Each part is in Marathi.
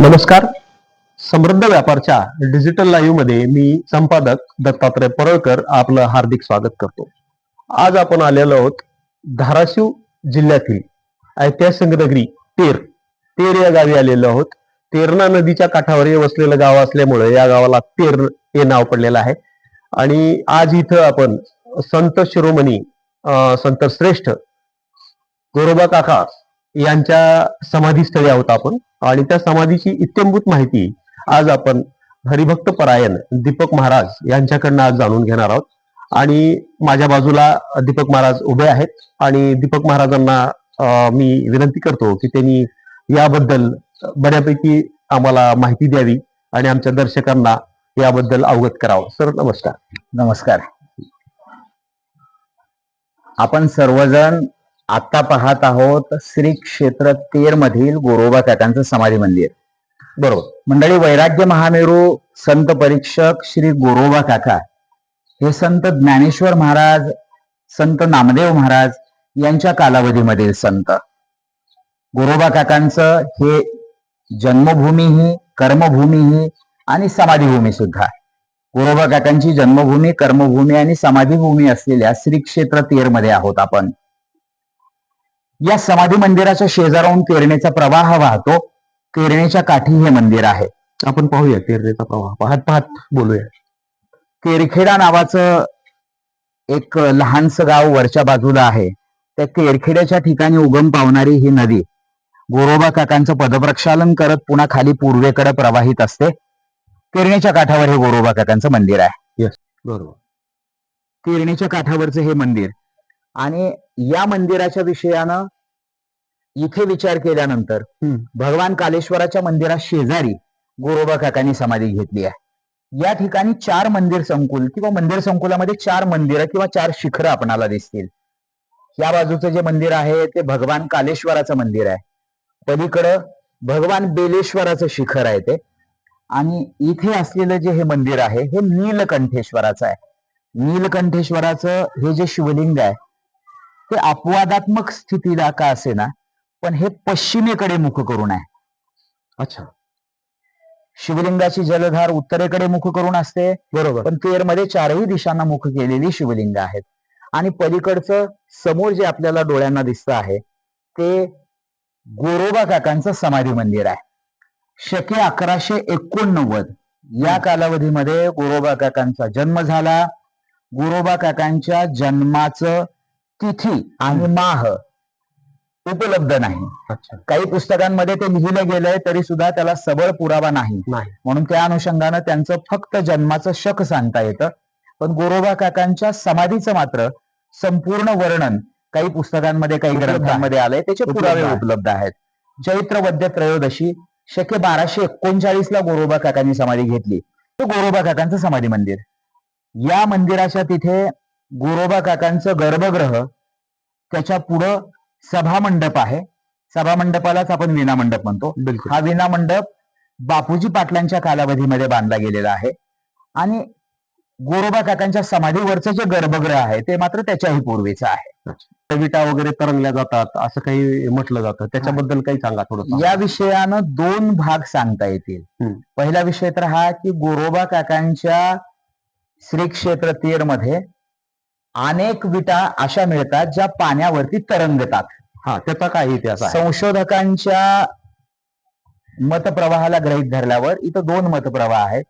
नमस्कार. समृद्ध व्यापारच्या डिजिटल लाईव्हमध्ये मी संपादक दत्तात्रय परळकर आपलं हार्दिक स्वागत करतो. आज आपण आलेलो आहोत धाराशिव जिल्ह्यातील ऐतिहासिक नगरी तेर. तेर या गावी आलेलो आहोत. तेरणा नदीच्या काठावर वसलेलं गाव असल्यामुळे या गावाला तेर हे नाव पडलेलं आहे. आणि आज इथं आपण संत शिरोमणी संत श्रेष्ठ गोरोबा काका यांच्या समाधीस्थळी आहोत आपण. आणि त्या समाधीची इत्यंभूत माहिती आज आपण हरिभक्त परायण दीपक महाराज यांच्याकडनं आज जाणून घेणार आहोत. आणि माझ्या बाजूला दीपक महाराज उभे आहेत. आणि दीपक महाराजांना मी विनंती करतो की त्यांनी याबद्दल बऱ्यापैकी आम्हाला माहिती द्यावी आणि आमच्या दर्शकांना याबद्दल अवगत करावं. सर नमस्कार. नमस्कार. आपण सर्वजण आता पाहत आहोत श्री क्षेत्र तेर मधील गोरोबा काकांचं समाधी मंदिर. बरोबर. मंडळी वैराग्य महामेरू संत परीक्षक श्री गोरोबा काका हे संत ज्ञानेश्वर महाराज संत नामदेव महाराज यांच्या कालावधीमधील संत. गोरोबा काकांचं हे जन्मभूमीही कर्मभूमीही आणि समाधीभूमी सुद्धा गोरोबा काकांची जन्मभूमी कर्मभूमी आणि समाधीभूमी असलेल्या श्री क्षेत्र तेरमध्ये आहोत आपण. या समाधी मंदिराच्या शेजाराहून केरणेचा प्रवाह वाहतो. केरणेच्या काठी हे मंदिर आहे. आपण पाहूया तेरणेचा प्रवाह. पाहत पाहत बोलूया. केरखेडा नावाचं एक लहानसं गाव वरच्या बाजूला आहे. त्या केरखेड्याच्या ठिकाणी उगम पावणारी ही नदी. गोरोबा काकांचं पदप्रक्षालन करत पुन्हा खाली पूर्वेकडे प्रवाहित असते. केरणेच्या काठावर हे गोरोबा काकांचं मंदिर आहे. बरोबर. केरणीच्या काठावरचं हे मंदिर. आणि या मंदिराच्या विषयानं इथे विचार केल्यानंतर. भगवान कालेश्वराच्या मंदिरा शेजारी गोरोबा काकांनी समाधी घेतली आहे. या ठिकाणी चार मंदिर संकुल किंवा मंदिर संकुलामध्ये चार मंदिरं किंवा चार शिखरं आपणाला दिसतील. या बाजूचं जे मंदिर आहे ते भगवान कालेश्वराचं मंदिर आहे. पलीकडं भगवान बेलेश्वराचं शिखर आहे ते. आणि इथे असलेलं जे हे मंदिर आहे हे नीलकंठेश्वराचं आहे. नीलकंठेश्वराचं हे जे शिवलिंग आहे ते अपवादात्मक स्थितीला का असेना पण हे पश्चिमेकडे मुख करून आहे. अच्छा. शिवलिंगाची जलधार उत्तरेकडे मुख करून असते बरोबर. पण तेरमध्ये चारही दिशांना मुख केलेली शिवलिंग आहेत. आणि पलीकडचं समोर जे आपल्याला डोळ्यांना दिसतं आहे ते गोरोबा काकांचं समाधी मंदिर आहे. शके अकराशे एकोणनव्वद. या कालावधीमध्ये गोरोबा काकांचा जन्म झाला. गोरोबा काकांच्या जन्माचं तिथी आणि माह उपलब्ध नाही. काही पुस्तकांमध्ये ते लिहिलं गेलंय तरी सुद्धा त्याला सबळ पुरावा नाही. म्हणून त्या अनुषंगानं त्यांचं फक्त जन्माचं शक सांगता येतं. पण गोरोबा काकांच्या समाधीचं मात्र संपूर्ण वर्णन काही पुस्तकांमध्ये काही. ग्रंथांमध्ये आलंय. त्याचे पुरावे. उपलब्ध आहेत. चैत्र वद्य त्रयोदशी शक्य बाराशे एकोणचाळीस ला गोरोबा काकांनी समाधी घेतली. ते गोरोबा काकांचं समाधी मंदिर. या मंदिराच्या तिथे गोरोबा काकांचं गर्भगृह त्याच्या पुढं सभा मंडप आहे. सभा मंडपालाच आपण विना मंडप म्हणतो. हा विना मंडप बापूजी पाटलांच्या कालावधीमध्ये बांधला गेलेला आहे. आणि गोरोबा काकांच्या समाधीवरचं जे गर्भगृह आहे ते मात्र त्याच्याही पूर्वीचं आहे. विटा वगैरे तरंगल्या जातात असं काही म्हटलं जातं. त्याच्याबद्दल काही सांगा थोडं या विषयानं दोन भाग सांगता येतील. पहिला विषय तर हा की गोरोबा काकांच्या श्री क्षेत्र तीरमध्ये अनेक विटा अशा मिळतात ज्या पाण्यावरती तरंगतात. हा त्याचा काय इतिहास आहे. संशोधकांच्या मतप्रवाहाला ग्रहित धरल्यावर इथं दोन मतप्रवाह आहेत.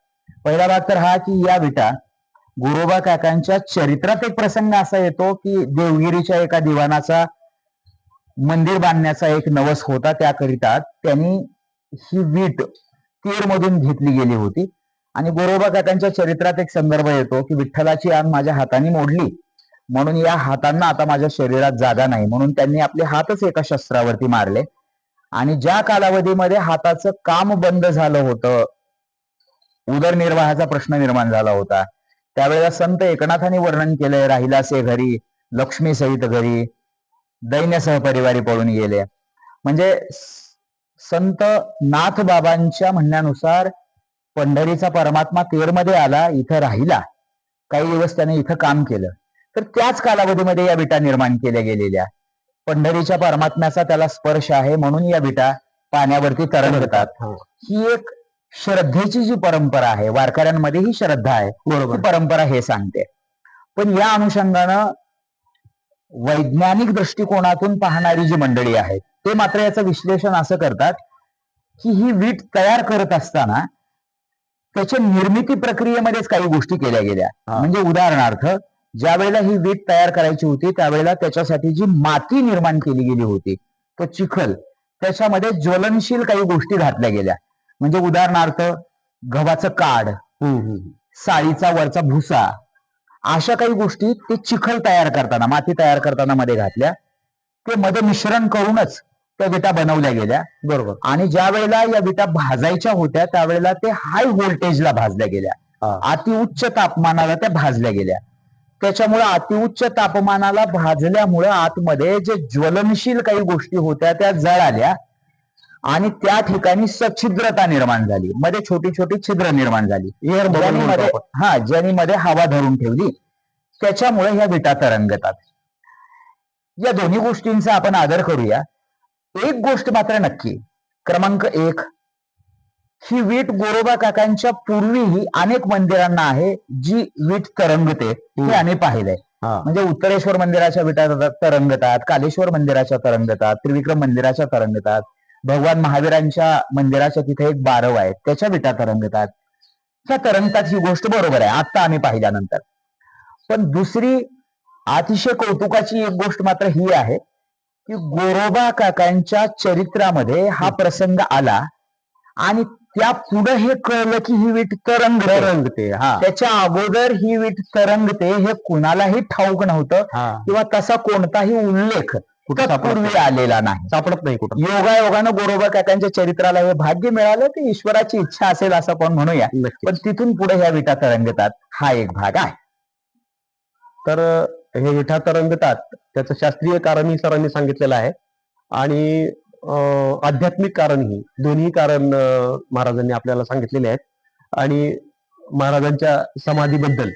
पहिला भाग तर हा की या विटा गुरोबा काकांच्या चरित्रात एक प्रसंग असा येतो की देवगिरीच्या एका दिवाणाचा मंदिर बांधण्याचा एक नवस होता त्याकरिता त्यांनी ही वीट तीरमधून घेतली गेली होती. आणि गोरोबा काकांच्या चरित्रात एक संदर्भ येतो की विठ्ठलाची आण माझ्या हाताने मोडली. म्हणून या हातांना आता माझ्या शरीरात जागा नाही. म्हणून त्यांनी आपले हातच एका शस्त्रावरती मारले. आणि ज्या कालावधीमध्ये हाताचं काम बंद झालं होतं उदरनिर्वाहाचा प्रश्न निर्माण झाला होता. त्यावेळेला संत एकनाथांनी वर्णन केलंय राहिलासे घरी लक्ष्मी सहित घरी दैन्य सहपरिवारी पळून गेले. म्हणजे संत नाथ बाबांच्या म्हणण्यानुसार पंढरीचा परमात्मा तेरमध्ये आला इथं राहिला. काही दिवस त्याने इथं काम केलं. तर त्याच कालावधीमध्ये या विटा निर्माण केल्या गेलेल्या. पंढरीच्या परमात्म्याचा त्याला स्पर्श आहे म्हणून या विटा पाण्यावरती तरंगतात. हा, ही एक श्रद्धेची जी परंपरा आहे वारकऱ्यांमध्ये ही श्रद्धा आहे बरोबर. ती परंपरा हे सांगते. पण या अनुषंगानं वैज्ञानिक दृष्टिकोनातून पाहणारी जी मंडळी आहेत ते मात्र याचं विश्लेषण असं करतात की ही वीट तयार करत असताना त्याच्या निर्मिती प्रक्रियेमध्येच काही गोष्टी केल्या गेल्या. म्हणजे उदाहरणार्थ ज्या वेळेला ही वीट तयार करायची होती त्यावेळेला त्याच्यासाठी जी माती निर्माण केली गेली होती तो चिखल त्याच्यामध्ये ज्वलनशील काही गोष्टी घातल्या गेल्या. म्हणजे उदाहरणार्थ गव्हाचं हम्म. साळीचा वरचा भुसा अशा काही गोष्टी ते चिखल तयार करताना माती तयार करताना मध्ये घातल्या. ते मध्ये मिश्रण करूनच त्या विटा बनवल्या गेल्या. बरोबर. आणि ज्या वेळेला या विटा भाजायच्या होत्या त्यावेळेला ते हाय व्होल्टेजला भाजल्या गेल्या. हा. अतिउच्च तापमानाला त्या भाजल्या गेल्या. त्याच्यामुळे अतिउच्च तापमानाला भाजल्यामुळे आतमध्ये जे ज्वलनशील काही गोष्टी होत्या त्या जळाल्या. आणि त्या ठिकाणी सछिद्रता निर्माण झाली. मध्ये छोटी छोटी छिद्र निर्माण झाली. मध्ये हा ज्यांनी मध्ये हवा धरून ठेवली. त्याच्यामुळे ह्या विटा तरंगतात. या दोन्ही गोष्टींचा आपण आदर करूया. एक गोष्ट मात्र नक्की. क्रमांक एक ही वीट गोरोबा काकांच्या पूर्वीही अनेक मंदिरांना आहे जी वीट तरंगते हे. आम्ही पाहिलंय. म्हणजे उत्तरेश्वर मंदिराच्या विटा तर- तरंगतात कालेश्वर मंदिराच्या तरंगतात त्रिविक्रम मंदिराच्या तरंगतात भगवान महावीरांच्या मंदिराच्या तिथे एक बारव आहे त्याच्या विटा तरंगतात. ह्या तरंगतात ही गोष्ट बरोबर आहे आता आम्ही पाहिल्यानंतर. पण दुसरी अतिशय कौतुकाची एक गोष्ट मात्र ही आहे की गोरोबा काकांच्या चरित्रामध्ये हा प्रसंग आला आणि त्या पुढे हे कळलं की ही वीट तरंगते. रंगते हा. त्याच्या अगोदर ही वीट तरंगते हे कुणालाही ठाऊक नव्हतं. हा. किंवा तसा कोणताही उल्लेख पूर्वी. आलेला नाही. सापडत नाही कुठं. योगायोगानं गोरोबा काकांच्या चरित्राला हे भाग्य मिळालं ते ईश्वराची इच्छा असेल असं आपण म्हणूया. पण तिथून पुढे ह्या विटा तरंगतात. हा एक भाग आहे. तर हे विठा तरंगतात. त्याचं शास्त्रीय कारणही सरांनी सांगितलेलं आहे. आणि आध्यात्मिक कारणही दोन्ही कारण महाराजांनी आपल्याला सांगितलेले आहेत. आणि महाराजांच्या समाधीबद्दल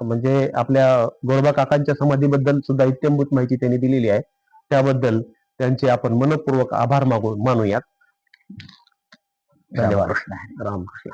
म्हणजे आपल्या गोरबा काकांच्या समाधीबद्दल सुद्धा इत्यंभूत माहिती त्यांनी दिलेली आहे. त्याबद्दल त्यांचे आपण मनपूर्वक आभार मागू मानूयात. धन्यवाद. कृष्ण रामकृष्ण.